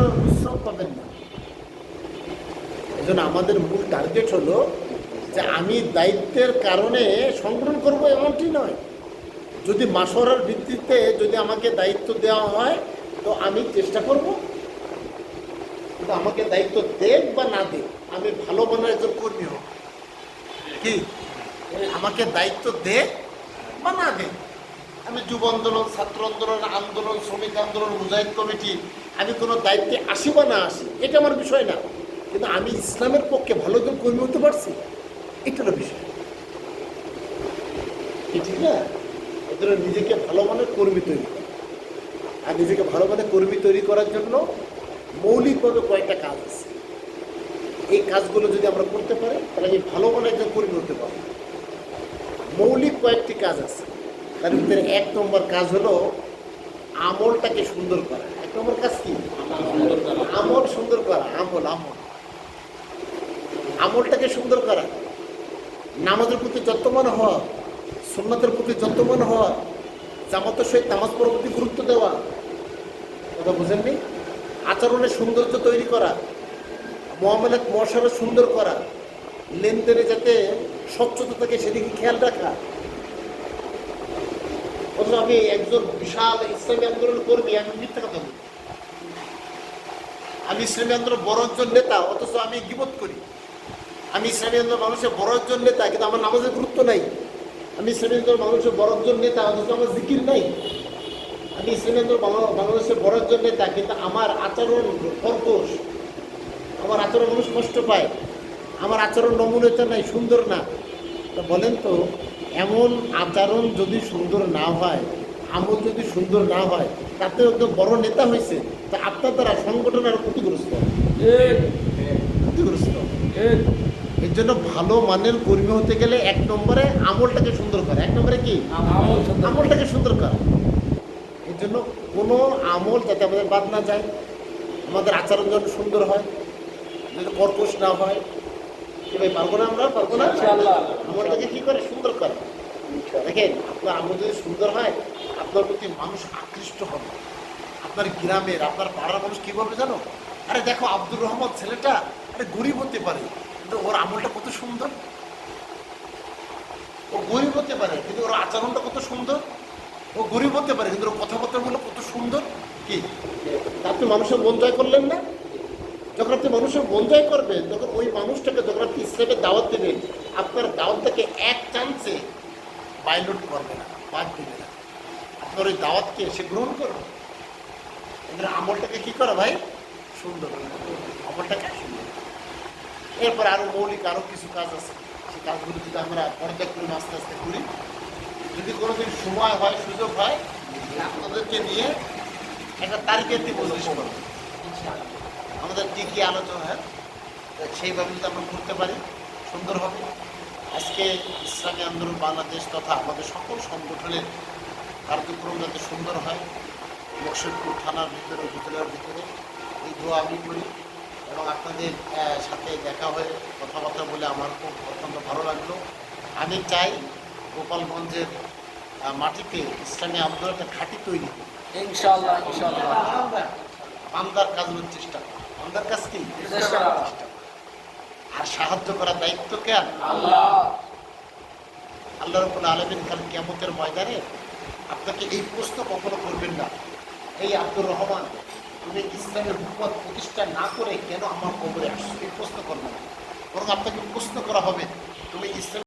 করার উৎসব পাবেন না। এই জন্য আমাদের মূল টার্গেট হলো যে আমি দায়িত্বের কারণে সংগ্রহণ করব, এমনটি নয়। যদি মাসরার ভিত্তিতে যদি আমাকে দায়িত্ব দেওয়া হয়, তো আমি চেষ্টা করব। কিন্তু আমাকে দায়িত্ব দেখ বা না দেখ আমি ভালো মানের একজন কর্মী হোক কি? আমাকে দায়িত্ব দে বা না দে আমি যুব আন্দোলন, ছাত্র আন্দোলন আন্দোলন, শ্রমিক আন্দোলন, মুজাহিদ কমিটি আমি কোনো দায়িত্বে আসি বা না আসি, এটা আমার বিষয় না। কিন্তু আমি ইসলামের পক্ষে ভালো একজন কর্মী হতে পারছি এটা হলো বিষয় ঠিক না? ওদের নিজেকে ভালো মানের কর্মী তৈরি করা। আর নিজেকে ভালো মানের কর্মী তৈরি করার জন্য মৌলিকভাবে কয়েকটা কাজ আছে। এই কাজগুলো যদি আমরা করতে পারি, তাহলে আমি ভালো মানের একজন কর্মী হতে পারব। মৌলিক কয়েকটি কাজ আছে। তার ভিতরে এক নম্বর কাজ হলো আমলটাকে সুন্দর করা। নম্বর কাজ কি? আমল সুন্দর করা, আমল আমল। আমলটাকে সুন্দর করা। নামাজের প্রতি যত্নবান হওয়া, সুন্নাতের প্রতি যত্নবান হওয়া, জামাতের সহিত নামাজ পড়ার প্রতি গুরুত্ব দেওয়া। কথা বুঝেননি? আচরণের সৌন্দর্য তৈরি করা, মহামেলাত মশারা সুন্দর করা, লেনদেনে যাতে স্বচ্ছতা থাকে সেদিকে খেয়াল রাখা। অথচ আমি একজন বিশাল ইসলামী আন্দোলন কর্মী, আমি মিথ্যা কথা বলি। আমি ইসলামী আন্দোলন বড় একজন নেতা, অথচ আমি গিবত করি। আমি ইসলামী আন্দোলন মানুষের বড় একজন নেতা, কিন্তু আমার নামাজের গুরুত্ব নাই। আমি ইসলামী আন্দোলন মানুষের বড় একজন নেতা, অথচ আমার জিকির নাই। আমি ইসলামী আন্দোলন বাংলা- বাংলাদেশের বড় একজন নেতা, কিন্তু আমার আচরণ কর্কশ আমার আচরণ মানুষ কষ্ট পায়। আমার আচরণ নমনীয়তা নাই, সুন্দর না। তো বলেন তো, এমন আচরণ যদি সুন্দর না হয় আমল যদি সুন্দর না হয় তাতে একদম বড় নেতা হয়েছে তা আপনার দ্বারা সংগঠন আরও ক্ষতিগ্রস্ত। ক্ষতিগ্রস্ত। এর জন্য ভালো মানের কর্মী হতে গেলে এক নম্বরে আমলটাকে সুন্দর করা। এক নম্বরে কি? আমলটাকে সুন্দর করা। এর জন্য কোনো আমল যাতে আমাদের বাদ না যায় আমাদের আচরণ যেন সুন্দর হয় যাতে কর্কশ না হয়। ভাই পারব না আমরা? পারব না? আমলটাকে কি করে? সুন্দর করে। দেখেন আপনার আমল যদি সুন্দর হয় আপনার প্রতি মানুষ আকৃষ্ট হবে। আপনার গ্রামের, আপনার পাড়ার মানুষ কি বলবে জানো? আরে দেখো আব্দুর রহমান ছেলেটা আরে গরিব হতে পারে, কিন্তু ওর আমলটা কত সুন্দর। ও গরিব হতে পারে, কিন্তু ওর আচরণটা কত সুন্দর। ও গরিব হতে পারে, কিন্তু ওর কথাবার্তাগুলো কত সুন্দর। কি? আপনি মানুষের মন জয় করলেন না? যখন আপনি মানুষের মন জয় করবেন, তখন ওই মানুষটাকে, যখন আপনি ইসলামের দাওয়াত দেবেন, আপনার দাওয়াতটাকে এক চান্সে বাইলট করবে না, বাদ দেবে না। আপনার ওই দাওয়াতকে সে গ্রহণ করবে এদের আমলটাকে কি করা ভাই? সুন্দর আমলটাকে সুন্দর এরপর আরও মৌলিক আরও কিছু কাজ আছে। সেই কাজগুলো যদি আমরা পর্যায়ক্রমে আস্তে আস্তে করি যদি কোনোদিন সময় হয় সুযোগ হয় আপনাদেরকে নিয়ে একটা তারিখের দিন মজলিশ করব। আমাদের কি কি আলোচনা হয় সেইভাবে যদি আমরা করতে পারি সুন্দর হবে। আজকে ইসলামী আন্দোলন বাংলাদেশ তথা আমাদের সকল সংগঠনের কার্যক্রম যাতে সুন্দর হয়। বক্সরপুর থানার ভিতরে উপজেলার ভিতরে। এই দোয়া আমি করি এবং আপনাদের সাথে দেখা হয়ে কথাবার্তা বলে আমার খুব অত্যন্ত ভালো লাগল। আমি চাই গোপালগঞ্জের মাটিতে ইসলামী আন্দোলন একটা ঘাঁটি তৈরি করি বান্দার কাজ চেষ্টা। বান্দার কাজ কি? চেষ্টা আর সাহায্য করার দায়িত্ব কেন আল্লাহ। আল্লাহ রবুল আলমিন কাল কেমতের ময়দানে আপনাকে এই প্রশ্ন কখনো করবেন না। এই আব্দুর রহমান তুমি ইসলামের হুকুমত প্রতিষ্ঠা না করে কেন আমার কবরে আসছো এই প্রশ্ন করবে না। বরং আপনাকে প্রশ্ন করা হবে, তুমি ইসলাম